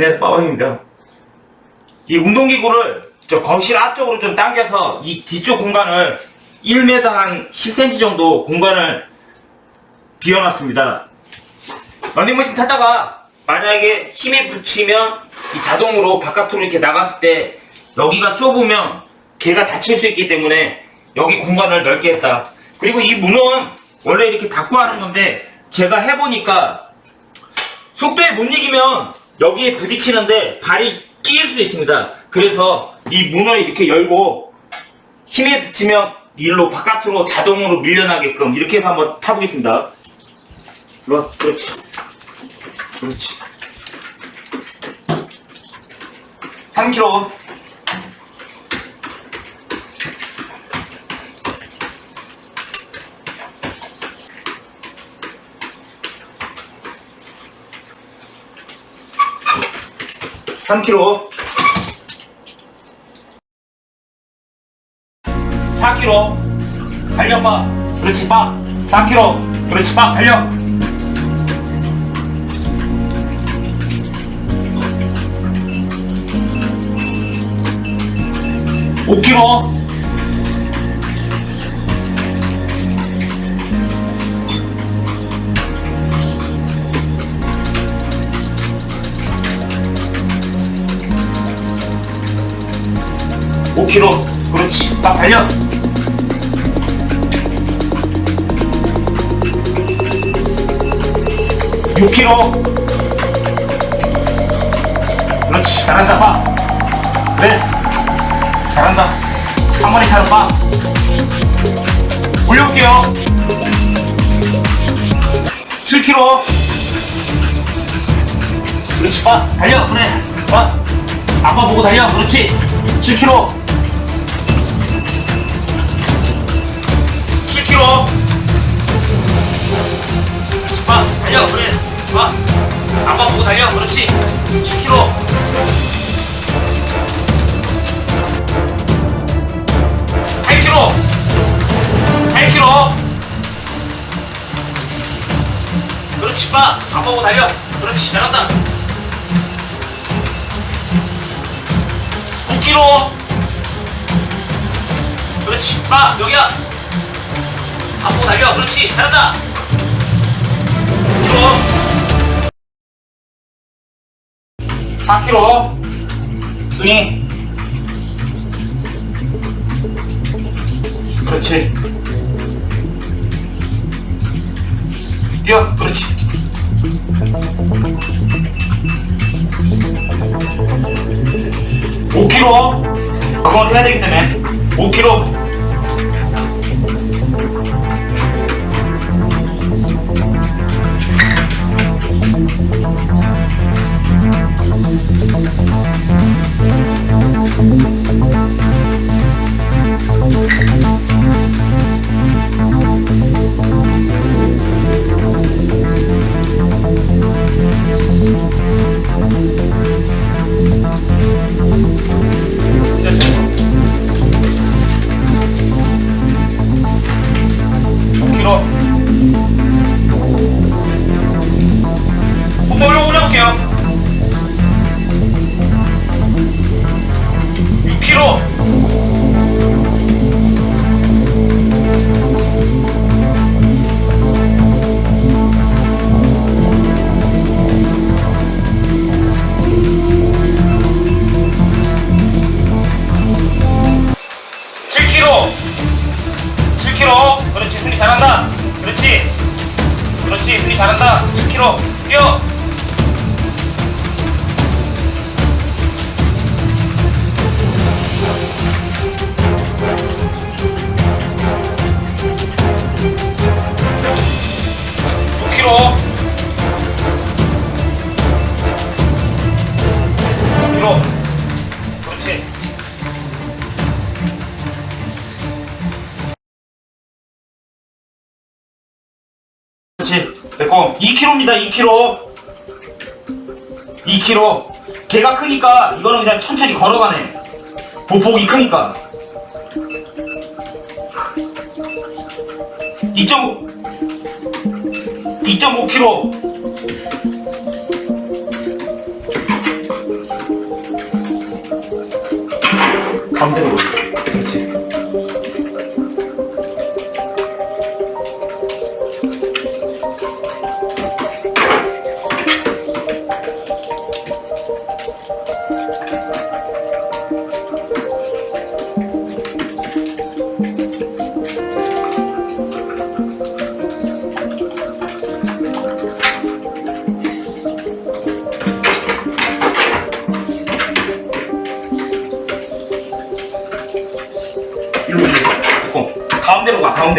안녕하세요 빠방입니다. 이 운동기구를 저 거실 앞쪽으로 좀 당겨서 이 뒤쪽 공간을 1m 한 10cm 정도 공간을 비워놨습니다. 런닝머신 타다가 만약에 힘이 붙이면 이 자동으로 바깥으로 이렇게 나갔을 때 여기가 좁으면 걔가 다칠 수 있기 때문에 여기 공간을 넓게 했다. 그리고 이 문은 원래 이렇게 닫고 하는 건데 제가 해보니까 속도에 못 이기면 여기에 부딪히는데 발이 끼일 수 있습니다. 그래서 이 문을 이렇게 열고 힘에 붙이면 일로 바깥으로 자동으로 밀려나게끔 이렇게 해서 한번 타보겠습니다. 그렇지. 그렇지. 3kg. 3kg 4kg 달려 빠 그렇지 빠 4kg 그렇지 빠 달려 5kg 5kg 그렇지. 막 달려. 6kg 그렇지. 잘한다 봐 그래. 잘한다. 한 마리 타는 봐 올려올게요. 7kg 그렇지 봐 달려 그래. 봐 아빠 보고 달려. 그렇지. 7kg 7kg 7kg 그렇지 봐 달려 그래. 봐. 아빠 보고 달려 그렇지. 10kg 8kg 8kg 그렇지 빠 아빠 보고 달려. 그렇지 잘한다. 9kg 그렇지 빠 여기야 한번 달려. 그렇지. 잘한다. 쭉 4kg 순이 그렇지. 뛰어. 그렇지. 5kg 그건 해야 되기 때문에. 5kg 그렇지. 됐고. 2kg입니다, 2kg. 2kg. 개가 크니까 이거는 그냥 천천히 걸어가네. 보폭이 크니까. 2.5. 2.5kg. 가운데로. 그렇지.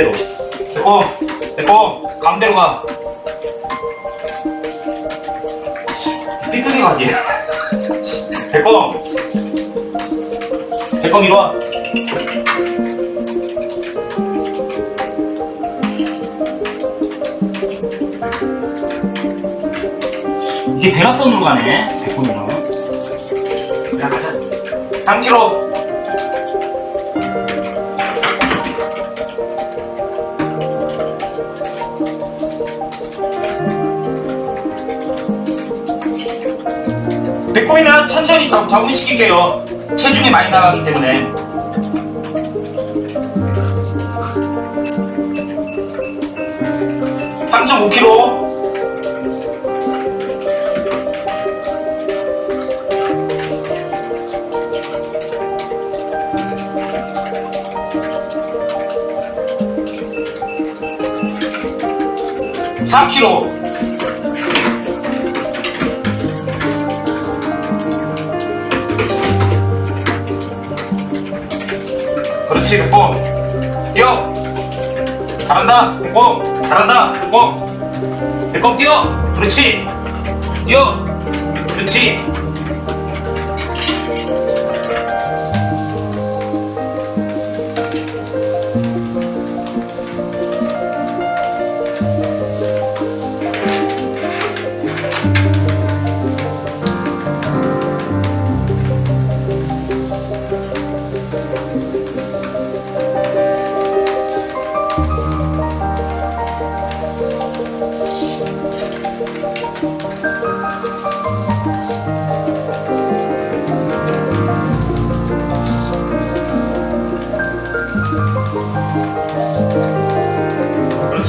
가운데로 됐고 됐고 가운데로 가. 삐뚤게 가지. 됐고 됐고 미뤄 이게 대각선으로 가네? 백분이는 그냥 가자. 3km 백고이는 천천히 적, 적응시킬게요. 체중이 많이 나가기 때문에. (3.5kg) (4kg) 그렇지 백범 뛰어. 잘한다 백범 잘한다 백범 백범 뛰어. 그렇지. 뛰어. 그렇지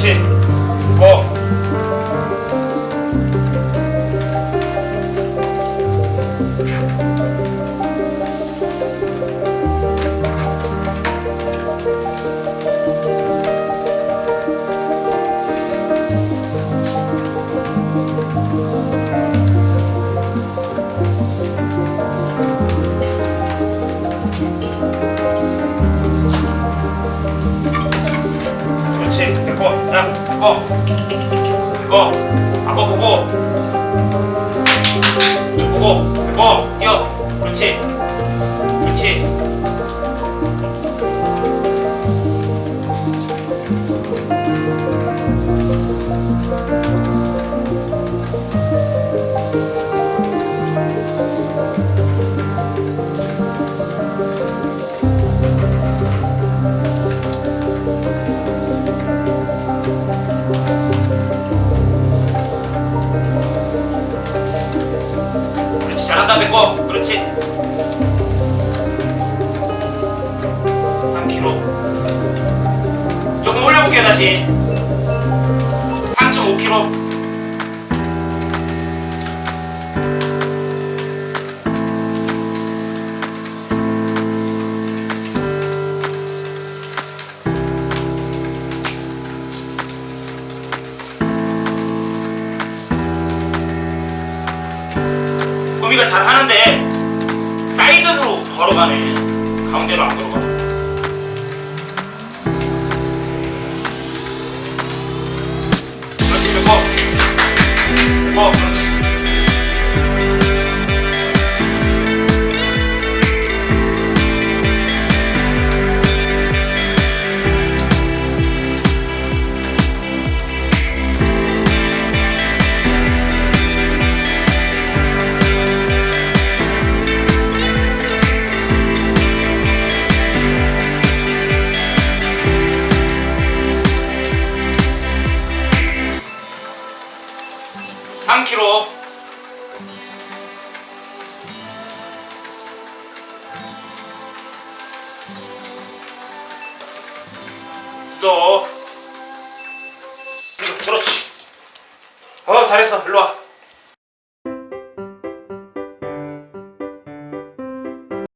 그렇지 야 됐고 됐고 아빠 보고. 쭉 보고. 됐고 뛰어 그렇지 뺏고 그렇지. 3kg 조금 올려볼게요 다시 꾸미가 잘 하는데 사이드로 걸어가네 가운데로 안 걸어가 그렇지 뺏고 뺏고 뒤로 또 그렇지. 어 잘했어. 일로와.